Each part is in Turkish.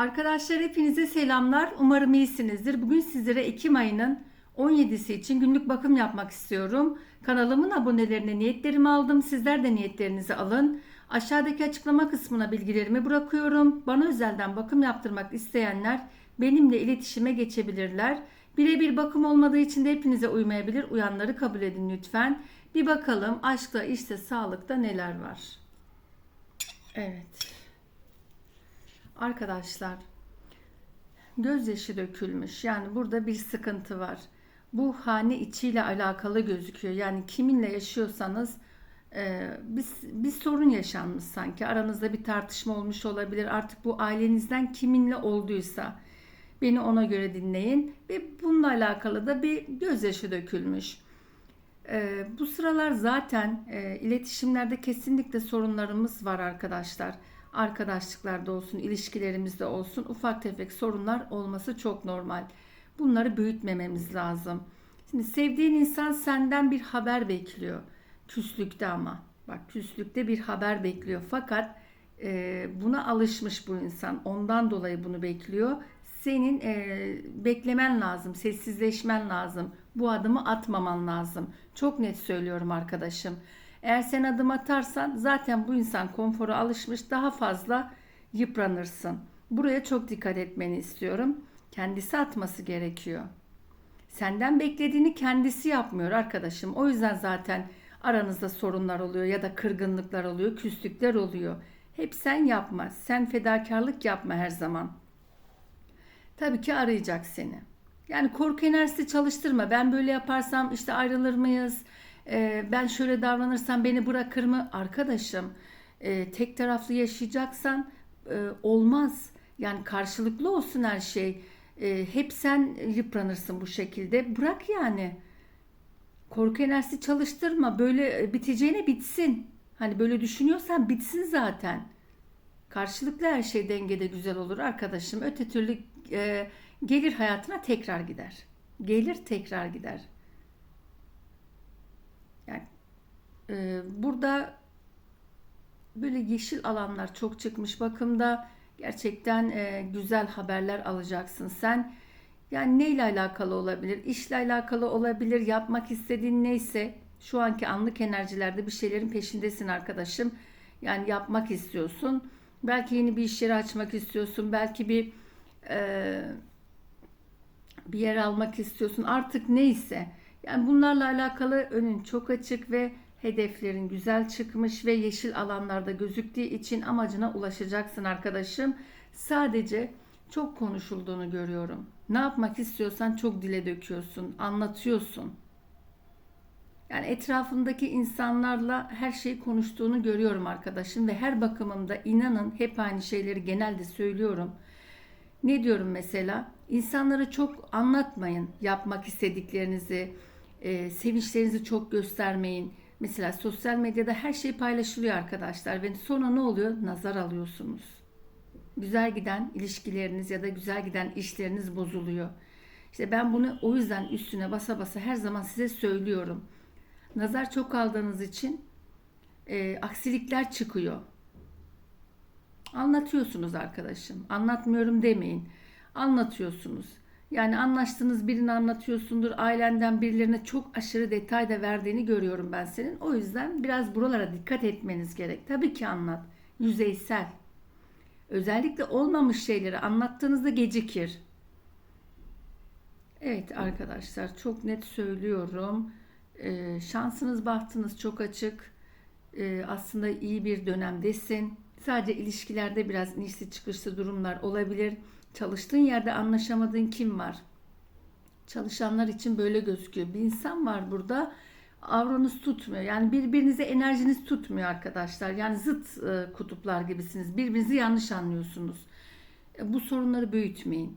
Arkadaşlar hepinize selamlar. Umarım iyisinizdir. Bugün sizlere Ekim ayının 17'si için günlük bakım yapmak istiyorum. Kanalımın abonelerine niyetlerimi aldım. Sizler de niyetlerinizi alın. Aşağıdaki açıklama kısmına bilgilerimi bırakıyorum. Bana özelden bakım yaptırmak isteyenler benimle iletişime geçebilirler. Birebir bakım olmadığı için de hepinize uymayabilir. Uyanları kabul edin lütfen. Bir bakalım aşkta, işte, sağlıkta neler var. Evet. Arkadaşlar gözyaşı dökülmüş. Yani burada bir sıkıntı var. Bu hane içiyle alakalı gözüküyor. Yani kiminle yaşıyorsanız e, bir, bir sorun yaşanmış sanki. Aranızda bir tartışma olmuş olabilir. Artık bu ailenizden kiminle olduysa beni ona göre dinleyin. Ve bununla alakalı da bir gözyaşı dökülmüş. E, bu sıralar zaten e, iletişimlerde kesinlikle sorunlarımız var arkadaşlar arkadaşlıklarda olsun, ilişkilerimizde olsun ufak tefek sorunlar olması çok normal. Bunları büyütmememiz lazım. Şimdi sevdiğin insan senden bir haber bekliyor. Küslükte ama. Bak küslükte bir haber bekliyor. Fakat e, buna alışmış bu insan. Ondan dolayı bunu bekliyor. Senin e, beklemen lazım, sessizleşmen lazım. Bu adımı atmaman lazım. Çok net söylüyorum arkadaşım. Eğer sen adım atarsan zaten bu insan konfora alışmış daha fazla yıpranırsın. Buraya çok dikkat etmeni istiyorum. Kendisi atması gerekiyor. Senden beklediğini kendisi yapmıyor arkadaşım. O yüzden zaten aranızda sorunlar oluyor ya da kırgınlıklar oluyor, küslükler oluyor. Hep sen yapma. Sen fedakarlık yapma her zaman. Tabii ki arayacak seni. Yani korku enerjisi çalıştırma. Ben böyle yaparsam işte ayrılır mıyız? Ee, ben şöyle davranırsam beni bırakır mı? Arkadaşım e, tek taraflı yaşayacaksan e, olmaz. Yani karşılıklı olsun her şey. E, hep sen yıpranırsın bu şekilde. Bırak yani. Korku enerjisi çalıştırma. Böyle e, biteceğine bitsin. Hani böyle düşünüyorsan bitsin zaten. Karşılıklı her şey dengede güzel olur arkadaşım. Öte türlü e, gelir hayatına tekrar gider. Gelir tekrar gider. Yani e, burada böyle yeşil alanlar çok çıkmış bakımda gerçekten e, güzel haberler alacaksın sen. Yani neyle alakalı olabilir? İşle alakalı olabilir. Yapmak istediğin neyse şu anki anlık enerjilerde bir şeylerin peşindesin arkadaşım. Yani yapmak istiyorsun. Belki yeni bir iş yeri açmak istiyorsun. Belki bir e, bir yer almak istiyorsun. Artık neyse. Yani bunlarla alakalı önün çok açık ve hedeflerin güzel çıkmış ve yeşil alanlarda gözüktüğü için amacına ulaşacaksın arkadaşım. Sadece çok konuşulduğunu görüyorum. Ne yapmak istiyorsan çok dile döküyorsun, anlatıyorsun. Yani etrafındaki insanlarla her şeyi konuştuğunu görüyorum arkadaşım ve her bakımımda inanın hep aynı şeyleri genelde söylüyorum. Ne diyorum mesela? İnsanlara çok anlatmayın yapmak istediklerinizi, sevinçlerinizi çok göstermeyin. Mesela sosyal medyada her şey paylaşılıyor arkadaşlar ve sonra ne oluyor? Nazar alıyorsunuz. Güzel giden ilişkileriniz ya da güzel giden işleriniz bozuluyor. İşte ben bunu o yüzden üstüne basa basa her zaman size söylüyorum. Nazar çok aldığınız için e, aksilikler çıkıyor. Anlatıyorsunuz arkadaşım. Anlatmıyorum demeyin. Anlatıyorsunuz. Yani anlaştığınız birini anlatıyorsundur. Ailenden birilerine çok aşırı detay da verdiğini görüyorum ben senin. O yüzden biraz buralara dikkat etmeniz gerek. Tabii ki anlat. Yüzeysel. Özellikle olmamış şeyleri anlattığınızda gecikir. Evet arkadaşlar çok net söylüyorum. Ee, şansınız bahtınız çok açık. Ee, aslında iyi bir dönemdesin. Sadece ilişkilerde biraz inişli çıkışlı durumlar olabilir. Çalıştığın yerde anlaşamadığın kim var? Çalışanlar için böyle gözüküyor. Bir insan var burada. Avronuz tutmuyor. Yani birbirinize enerjiniz tutmuyor arkadaşlar. Yani zıt e, kutuplar gibisiniz. Birbirinizi yanlış anlıyorsunuz. E, bu sorunları büyütmeyin.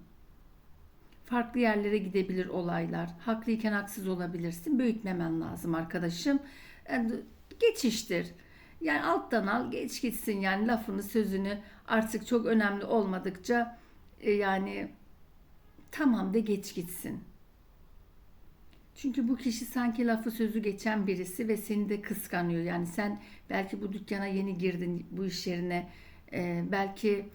Farklı yerlere gidebilir olaylar. Haklıyken haksız olabilirsin. Büyütmemen lazım arkadaşım. Yani geçiştir. Yani alttan al geç gitsin yani lafını sözünü artık çok önemli olmadıkça e, yani tamam de geç gitsin. Çünkü bu kişi sanki lafı sözü geçen birisi ve seni de kıskanıyor. Yani sen belki bu dükkana yeni girdin bu iş yerine. E, belki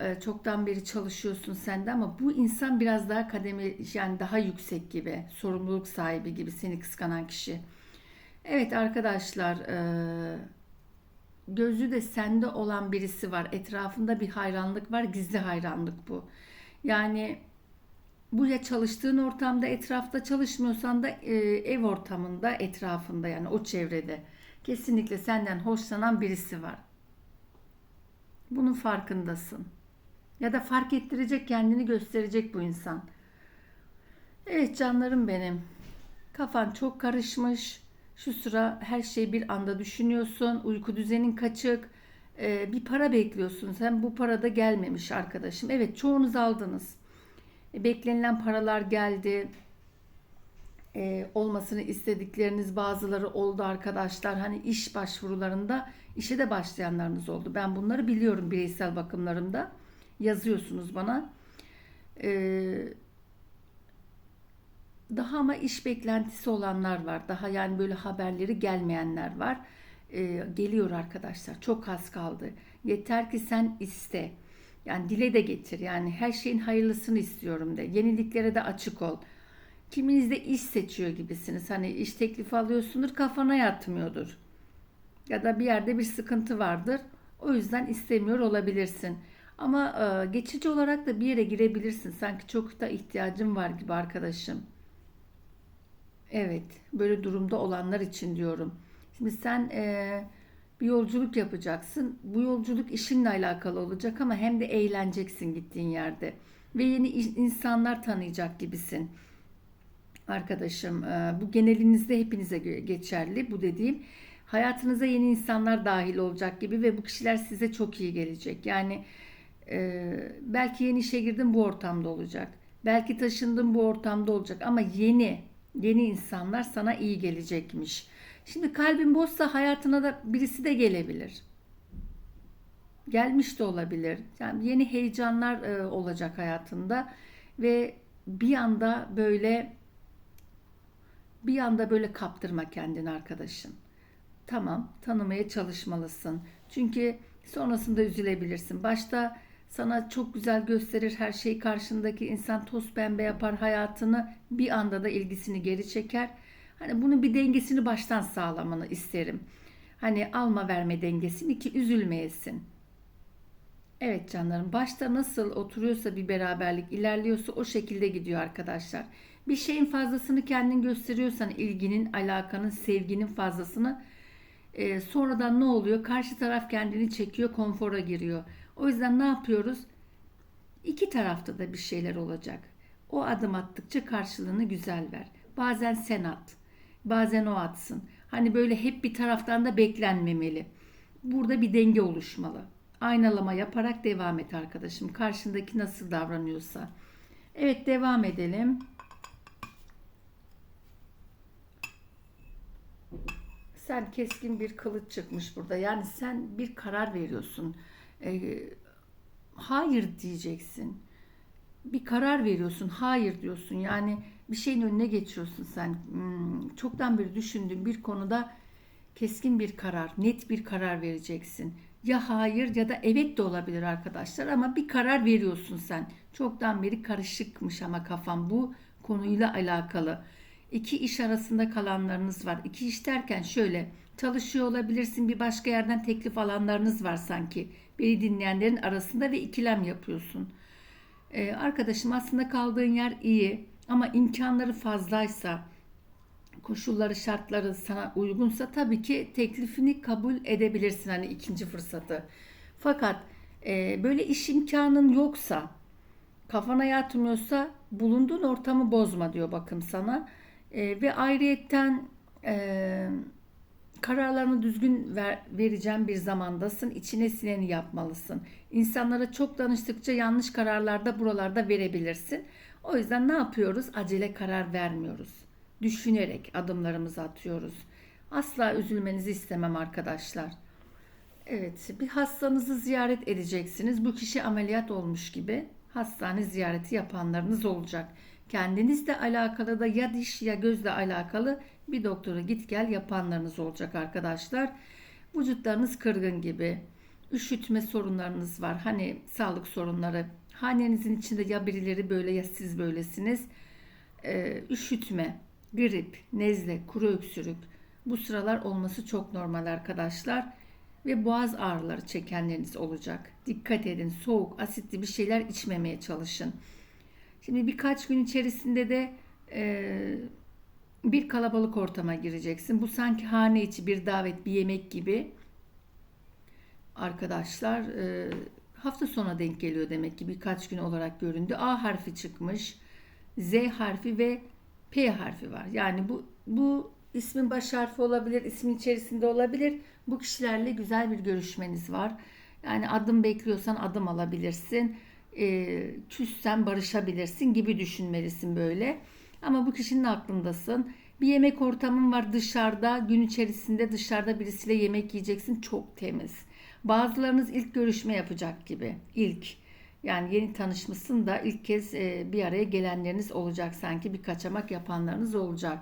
e, çoktan beri çalışıyorsun sen de ama bu insan biraz daha kademe yani daha yüksek gibi, sorumluluk sahibi gibi seni kıskanan kişi. Evet arkadaşlar, e, gözü de sende olan birisi var. Etrafında bir hayranlık var, gizli hayranlık bu. Yani bu ya çalıştığın ortamda, etrafta çalışmıyorsan da e, ev ortamında, etrafında yani o çevrede kesinlikle senden hoşlanan birisi var. Bunun farkındasın. Ya da fark ettirecek, kendini gösterecek bu insan. Evet canlarım benim. Kafan çok karışmış. Şu sıra her şeyi bir anda düşünüyorsun. Uyku düzenin kaçık. Ee, bir para bekliyorsun. Sen bu para da gelmemiş arkadaşım. Evet çoğunuz aldınız. E, beklenilen paralar geldi. E, olmasını istedikleriniz bazıları oldu arkadaşlar. Hani iş başvurularında işe de başlayanlarınız oldu. Ben bunları biliyorum bireysel bakımlarımda. Yazıyorsunuz bana. Eee daha ama iş beklentisi olanlar var. Daha yani böyle haberleri gelmeyenler var. Ee, geliyor arkadaşlar. Çok az kaldı. Yeter ki sen iste. Yani dile de getir. Yani her şeyin hayırlısını istiyorum de. Yeniliklere de açık ol. Kiminiz de iş seçiyor gibisiniz. Hani iş teklifi alıyorsundur kafana yatmıyordur. Ya da bir yerde bir sıkıntı vardır. O yüzden istemiyor olabilirsin. Ama e, geçici olarak da bir yere girebilirsin. Sanki çok da ihtiyacın var gibi arkadaşım. Evet, böyle durumda olanlar için diyorum. Şimdi sen e, bir yolculuk yapacaksın. Bu yolculuk işinle alakalı olacak ama hem de eğleneceksin gittiğin yerde. Ve yeni insanlar tanıyacak gibisin. Arkadaşım, e, bu genelinizde hepinize geçerli bu dediğim. Hayatınıza yeni insanlar dahil olacak gibi ve bu kişiler size çok iyi gelecek. Yani e, belki yeni işe girdin bu ortamda olacak. Belki taşındın bu ortamda olacak ama yeni Yeni insanlar sana iyi gelecekmiş. Şimdi kalbin boşsa hayatına da birisi de gelebilir. Gelmiş de olabilir. Yani yeni heyecanlar e, olacak hayatında ve bir anda böyle bir anda böyle kaptırma kendini arkadaşın. Tamam, tanımaya çalışmalısın. Çünkü sonrasında üzülebilirsin. Başta sana çok güzel gösterir her şeyi karşındaki insan toz pembe yapar hayatını bir anda da ilgisini geri çeker. Hani bunun bir dengesini baştan sağlamanı isterim. Hani alma verme dengesini ki üzülmeyesin. Evet canlarım başta nasıl oturuyorsa bir beraberlik ilerliyorsa o şekilde gidiyor arkadaşlar. Bir şeyin fazlasını kendin gösteriyorsan ilginin, alakanın, sevginin fazlasını e, sonradan ne oluyor? Karşı taraf kendini çekiyor, konfora giriyor. O yüzden ne yapıyoruz? İki tarafta da bir şeyler olacak. O adım attıkça karşılığını güzel ver. Bazen sen at, bazen o atsın. Hani böyle hep bir taraftan da beklenmemeli. Burada bir denge oluşmalı. Aynalama yaparak devam et arkadaşım. Karşındaki nasıl davranıyorsa. Evet devam edelim. Sen keskin bir kılıç çıkmış burada. Yani sen bir karar veriyorsun e, hayır diyeceksin. Bir karar veriyorsun, hayır diyorsun. Yani bir şeyin önüne geçiyorsun sen. Hmm, çoktan beri düşündüğün bir konuda keskin bir karar, net bir karar vereceksin. Ya hayır ya da evet de olabilir arkadaşlar ama bir karar veriyorsun sen. Çoktan beri karışıkmış ama kafam bu konuyla alakalı. İki iş arasında kalanlarınız var. İki iş derken şöyle çalışıyor olabilirsin bir başka yerden teklif alanlarınız var sanki beni dinleyenlerin arasında ve ikilem yapıyorsun. Ee, arkadaşım aslında kaldığın yer iyi ama imkanları fazlaysa, koşulları, şartları sana uygunsa tabii ki teklifini kabul edebilirsin hani ikinci fırsatı. Fakat e, böyle iş imkanın yoksa, kafana yatmıyorsa bulunduğun ortamı bozma diyor bakım sana. E, ve ayrıyetten e, kararlarını düzgün ver, vereceğim bir zamandasın. İçine sineni yapmalısın. İnsanlara çok danıştıkça yanlış kararlarda buralarda verebilirsin. O yüzden ne yapıyoruz? Acele karar vermiyoruz. Düşünerek adımlarımızı atıyoruz. Asla üzülmenizi istemem arkadaşlar. Evet, bir hastanızı ziyaret edeceksiniz. Bu kişi ameliyat olmuş gibi hastane ziyareti yapanlarınız olacak. Kendinizle alakalı da ya diş ya gözle alakalı bir doktora git gel yapanlarınız olacak arkadaşlar. Vücutlarınız kırgın gibi. üşütme sorunlarınız var. Hani sağlık sorunları. Hanenizin içinde ya birileri böyle ya siz böylesiniz. Ee, üşütme, grip, nezle, kuru öksürük bu sıralar olması çok normal arkadaşlar. Ve boğaz ağrıları çekenleriniz olacak. Dikkat edin soğuk, asitli bir şeyler içmemeye çalışın. Şimdi birkaç gün içerisinde de e, bir kalabalık ortama gireceksin. Bu sanki hane içi bir davet, bir yemek gibi. Arkadaşlar e, hafta sona denk geliyor demek ki birkaç gün olarak göründü. A harfi çıkmış, Z harfi ve P harfi var. Yani bu bu ismin baş harfi olabilir, ismin içerisinde olabilir. Bu kişilerle güzel bir görüşmeniz var. Yani adım bekliyorsan adım alabilirsin. E, küssen barışabilirsin gibi düşünmelisin böyle. Ama bu kişinin aklındasın. Bir yemek ortamın var dışarıda. Gün içerisinde dışarıda birisiyle yemek yiyeceksin. Çok temiz. Bazılarınız ilk görüşme yapacak gibi. İlk. Yani yeni tanışmışsın da ilk kez e, bir araya gelenleriniz olacak sanki. Bir kaçamak yapanlarınız olacak.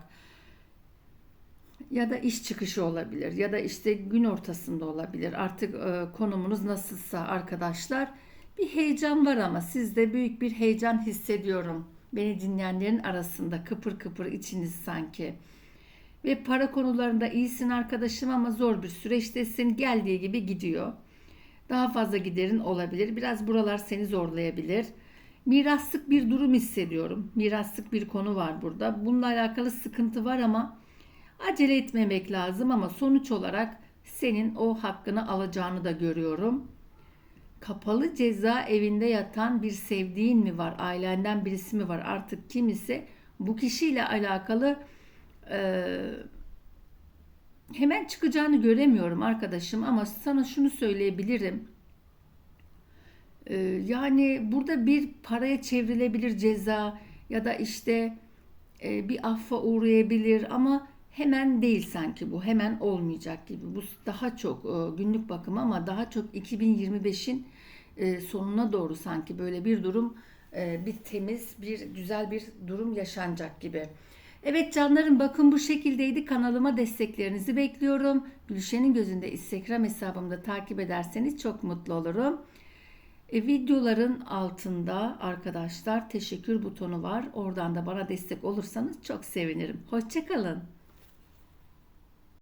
Ya da iş çıkışı olabilir. Ya da işte gün ortasında olabilir. Artık e, konumunuz nasılsa arkadaşlar. Bir heyecan var ama sizde büyük bir heyecan hissediyorum. Beni dinleyenlerin arasında kıpır kıpır içiniz sanki. Ve para konularında iyisin arkadaşım ama zor bir süreçtesin. Geldiği gibi gidiyor. Daha fazla giderin olabilir. Biraz buralar seni zorlayabilir. Miraslık bir durum hissediyorum. Miraslık bir konu var burada. Bununla alakalı sıkıntı var ama acele etmemek lazım ama sonuç olarak senin o hakkını alacağını da görüyorum. Kapalı ceza evinde yatan bir sevdiğin mi var? Ailenden birisi mi var? Artık kim ise bu kişiyle alakalı e, hemen çıkacağını göremiyorum arkadaşım ama sana şunu söyleyebilirim. E, yani burada bir paraya çevrilebilir ceza ya da işte e, bir affa uğrayabilir ama hemen değil sanki bu. Hemen olmayacak gibi. Bu daha çok e, günlük bakım ama daha çok 2025'in e, sonuna doğru sanki böyle bir durum e, bir temiz bir güzel bir durum yaşanacak gibi. Evet canlarım bakın bu şekildeydi. Kanalıma desteklerinizi bekliyorum. Gülşen'in gözünde Instagram hesabımda takip ederseniz çok mutlu olurum. E, videoların altında arkadaşlar teşekkür butonu var. Oradan da bana destek olursanız çok sevinirim. Hoşçakalın.